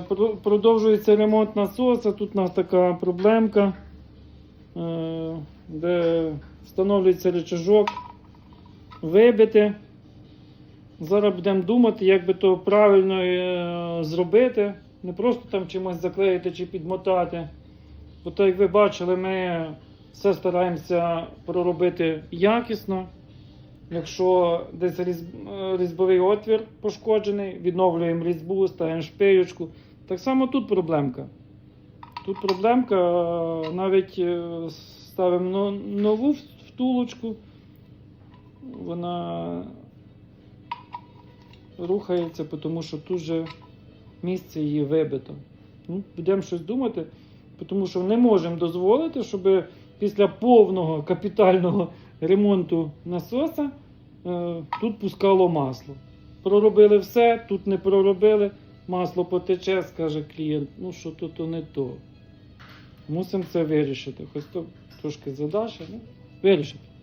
Про- Продовжується ремонт насоса. Тут у нас така проблемка, е, де встановлюється рычажок, вибити. Зараз будемо думати, як би то правильно е, зробити. Не просто там чимось заклеїти чи підмотати. Бо то, як ви бачили, ми все стараємося проробити якісно. Якщо десь е, різьбовий отвір пошкоджений, відновлюємо різьбу, ставимо шпиючку. Так само тут проблемка. Тут проблемка, е, навіть е, ставимо нову втулочку, вона рухається, тому що тут же місце її вибито. Ну, будемо щось думати, тому що не можемо дозволити, щоб після повного капітального ремонту насоса е, тут пускало масло. Проробили все, тут не проробили, масло потече, скаже клієнт, ну що то, то не то. Мусимо це вирішити. Хоч то трошки задача, ну, вирішити.